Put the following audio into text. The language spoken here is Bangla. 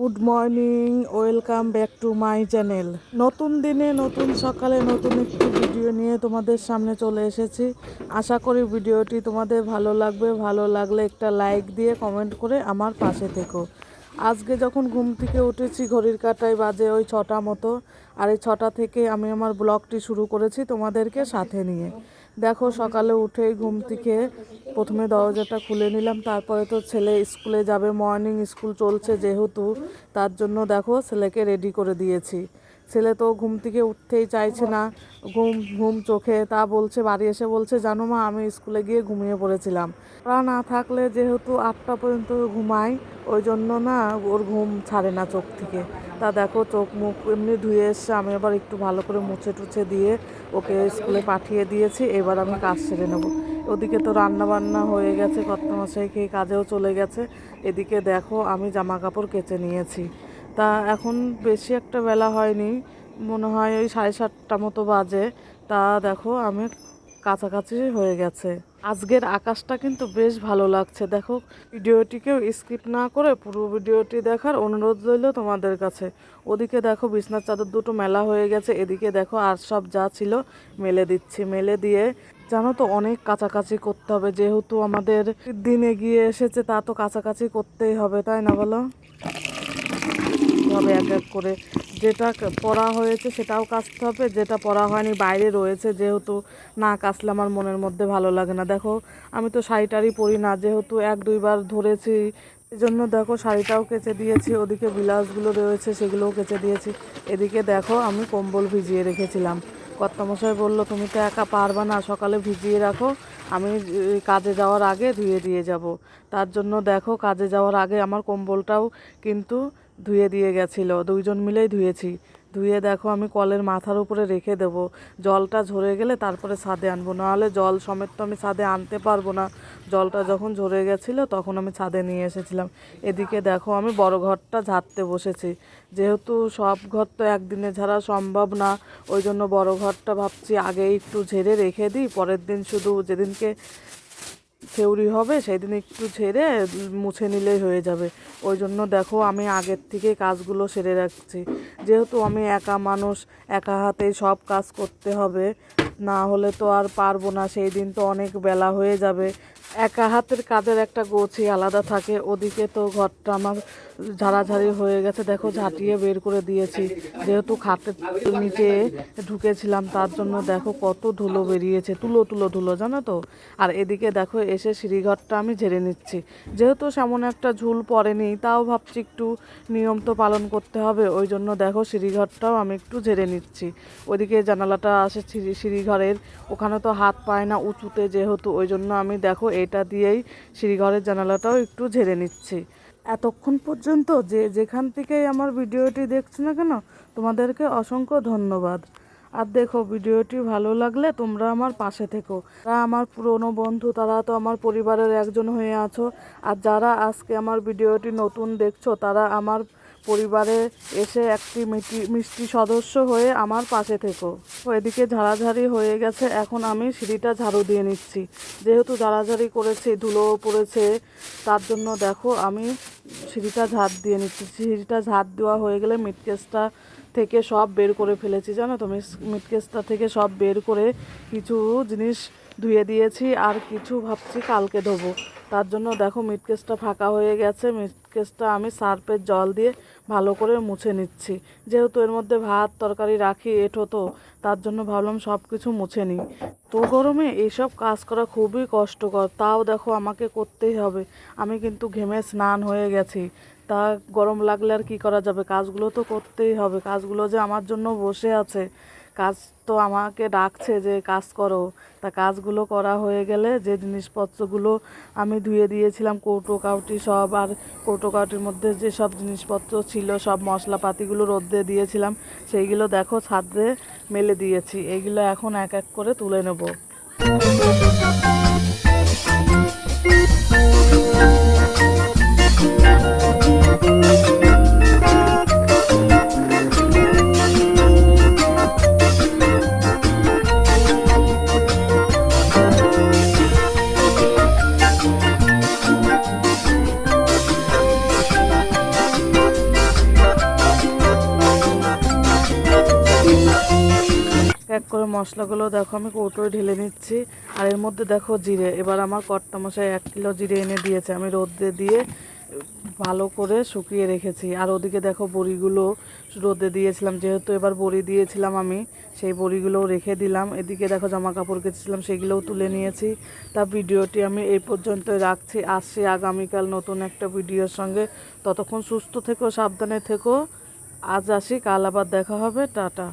Good morning, welcome back to my channel. নতুন দিনে, নতুন সকালে, নতুন একটি ভিডিও নিয়ে তোমাদের সামনে চলে এসেছি। আশা করি ভিডিওটি তোমাদের ভালো লাগবে। ভালো লাগলে একটা লাইক দিয়ে কমেন্ট করে আমার পাশে থেকো। আজকে যখন ঘুম থেকে উঠেছি, ঘড়ির কাটায় বাজে ওই ছটা মতো, আর এই ছটা থেকে আমি আমার ব্লগটি শুরু করেছি তোমাদেরকে সাথে নিয়ে। দেখো, সকালে উঠে ঘুম থেকে প্রথমে দরজাটা খুলে নিলাম, তারপরে তো ছেলে স্কুলে যাবে, মর্নিং স্কুল চলছে যেহেতু, তার জন্য দেখো ছেলেকে রেডি করে দিয়েছি। ছেলে তো ঘুম থেকে উঠতেই চাইছে না। ঘুম ঘুম চোখে তা বলছে, বাড়ি এসে বলছে, জানো মা, আমি স্কুলে গিয়ে ঘুমিয়ে পড়েছিলাম। ওরা না থাকলে যেহেতু আটটা পর্যন্ত ঘুমাই ওই জন্য না ওর ঘুম ছাড়ে না চোখ থেকে। তা দেখো, চোখ মুখ এমনি ধুয়ে এসছে, আমি আবার একটু ভালো করে মুছে টুছে দিয়ে ওকে স্কুলে পাঠিয়ে দিয়েছি, এবার আমি কাজ সেরে নেব। ওদিকে তো রান্না বান্না হয়ে গেছে, কর্তমশাই খেয়ে কাজেও চলে গেছে। এদিকে দেখো, আমি জামা কাপড় কেচে নিয়েছি। তা এখন বেশি একটা বেলা হয়নি। মনে হয় ওই সাড়ে সাতটা মতো বাজে। তা দেখো, আমি কাছাকাছি হয়ে গেছে। আজকের আকাশটা কিন্তু বেশ ভালো লাগছে। দেখো, ভিডিওটিকেও স্কিপ না করে পুরো ভিডিওটি দেখার অনুরোধ রইল তোমাদের কাছে। ওদিকে দেখো, বিছনার চাদর দুটো মেলা হয়ে গেছে। এদিকে দেখো, আর সব যা ছিল মেলে দিচ্ছি, মেলে দিয়ে। জানো তো, অনেক কাছাকাছি করতে হবে। যেহেতু আমাদের দিন এগিয়ে এসেছে, তা তো কাছাকাছি করতেই হবে, তাই না বলো? হবে এক এক করে। যেটা পড়া হয়েছে সেটাও কাচতে হবে, যেটা পড়া হয়নি বাইরে রয়েছে যেহেতু না কাচলে আমার মনের মধ্যে ভালো লাগে না। দেখো, আমি তো শাড়িটারি পরি না, যেহেতু এক দুইবার ধরেছি জন্য দেখো শাড়িটাও কেচে দিয়েছি, ওদিকে ব্লাউজগুলো রয়েছে সেগুলোও কেচে দিয়েছি। এদিকে দেখো আমি কম্বল ভিজিয়ে রেখেছিলাম। কর্তামশাই বলল, তুমি তো একা পারবা না, সকালে ভিজিয়ে রাখো, আমি কাজে যাওয়ার আগে ধুয়ে দিয়ে যাব। তার জন্য দেখো কাজে যাওয়ার আগে আমার কম্বলটাও কিন্তু ধুয়ে দিয়ে গেছিল, দুইজন মিলেই ধুয়েছি। ধুয়ে দেখো আমি কলের মাথার উপরে রেখে দেব। জলটা ঝরে গেলে তারপরে ছাদে আনব। নাহলে জল সমেত তো আমি ছাদে আনতে পারব না। জলটা যখন ঝরে গেছিল তখন আমি ছাদে নিয়ে এসেছিলাম। এদিকে দেখো আমি বড় ঘরটা ঝাড়তে বসেছি। যেহেতু সব ঘর তো একদিনে ঝাড়া সম্ভব না, ওই জন্য বড় ঘরটা ভাবছি আগে একটু ঝেড়ে রেখে দিই, পরের দিন শুধু যেদিনকে থেউরি হবে সেই দিন একটু ছেড়ে মুছে নিলেই হয়ে যাবে। ওই জন্য দেখো আমি আগের থেকে কাজগুলো সেরে রাখছি। যেহেতু আমি একা মানুষ, একা হাতে সব কাজ করতে হবে না হলে তো আর পারব না, সেই দিন তো অনেক বেলা হয়ে যাবে। একা হাতের কাজের একটা গোছি আলাদা থাকে, ওদিকে তো ঘরটা আমার ঝাড়াঝাড়ি হয়ে গেছে, দেখো ঝাঁটিয়ে বের করে দিয়েছি। যেহেতু খাটের নিচে ঢুকেছিলাম, তার জন্য দেখো কত ধুলো বেরিয়েছে, তুলো তুলো ধুলো, জানো তো? আর এদিকে দেখো এসে সিঁড়িঘরটা আমি ঝেড়ে নিচ্ছি। যেহেতু সেমন একটা ঝুল পড়েনি, তাও ভাবছি একটু নিয়ম তো পালন করতে হবে, ওই জন্য দেখো সিঁড়িঘরটাও আমি একটু ঝেড়ে নিচ্ছি। ওইদিকে জানালাটা আসে সিঁড়িঘরের ওখানে তো হাত পায় না উঁচুতে যেহেতু, ওই জন্য আমি দেখো এটা দিয়েই সিঁড়িঘরের জানালাটাও একটু ঝেড়ে নিচ্ছি। এতক্ষণ পর্যন্ত যে যেখান থেকেই আমার ভিডিওটি দেখছ না কেন, তোমাদেরকে অসংখ্য ধন্যবাদ। আর দেখো, ভিডিওটি ভালো লাগলে তোমরা আমার পাশে থেকো। তারা আমার পুরনো বন্ধু, তারা তো আমার পরিবারের একজন হয়ে আছো। আর যারা আজকে আমার ভিডিওটি নতুন দেখছ, তারা আমার পরিবারে এসে একটি মিটি, মিষ্টি সদস্য হয়ে আমার পাশে থেকো। এদিকে ঝাড়াঝাড়ি হয়ে গেছে, এখন আমি সিঁড়িটা ঝাড়ু দিয়ে নিচ্ছি। যেহেতু ঝাড়াঝাড়ি করেছি ধুলো পড়েছে, তার জন্য দেখো আমি সিঁড়িটা ঝাড় দিয়ে নিচ্ছি। সিঁড়িটা ঝাড় দেওয়া হয়ে গেলে মিটকেসটা থেকে সব বের করে ফেলেছি, জানো তো? মিটকেসটা থেকে সব বের করে কিছু জিনিস ধুয়ে দিয়েছি, আর কিছু ভাবছি কালকে ধোবো। তার জন্য দেখো মিটকেসটা ফাঁকা হয়ে গেছে। মিটকেসটা আমি সার্ফের জল দিয়ে ভালো করে মুছে নিচ্ছি। যেহেতু এর মধ্যে ভাত, তরকারি রাখি এঠো তো তার জন্য ভাবলাম সব কিছু মুছে নিই। তো গরমে এইসব কাজ করা খুবই কষ্টকর। তাও দেখো আমাকে করতেই হবে। আমি কিন্তু ঘেমে স্নান হয়ে গেছি। তা গরম লাগলে আর কী করা যাবে? কাজগুলো তো করতেই হবে। কাজগুলো যে আমার জন্য বসে আছে। কাজ তো আমাকে ডাকছে যে, কাজ করো। তা কাজগুলো করা হয়ে গেলে যে জিনিসপত্রগুলো আমি ধুয়ে দিয়েছিলাম, কৌটো কাউটি সব আর কৌটো কাউটির মধ্যে যে সব জিনিসপত্র ছিল, সব মশলাপাতিগুলো রোদ্রে দিয়েছিলাম, সেইগুলো দেখো ছাদে মেলে দিয়েছি। এইগুলো এখন এক এক করে তুলে নেব। এক করে মশলাগুলো দেখো, আমি কৌটোয় ঢেলে নিচ্ছি। আর এর মধ্যে দেখো জিরে, এবার আমার কর্তামশাই এক কিলো জিরে এনে দিয়েছে। আমি রোদে দিয়ে ভালো করে শুকিয়ে রেখেছি। আর ওদিকে দেখো বড়িগুলো রোদে দিয়েছিলাম। যেহেতু এবার বড়ি দিয়েছিলাম আমি, সেই বড়িগুলোও রেখে দিলাম। এদিকে দেখো জামা কাপড় কেচেছিলাম, সেগুলোও তুলে নিয়েছি। তা ভিডিওটি আমি এই পর্যন্তই রাখছি। আসছি আগামীকাল নতুন একটা ভিডিওর সঙ্গে। ততক্ষণ সুস্থ থেকো, সাবধানে থেকো। আজ আসি, কাল আবার দেখা হবে। টাটা।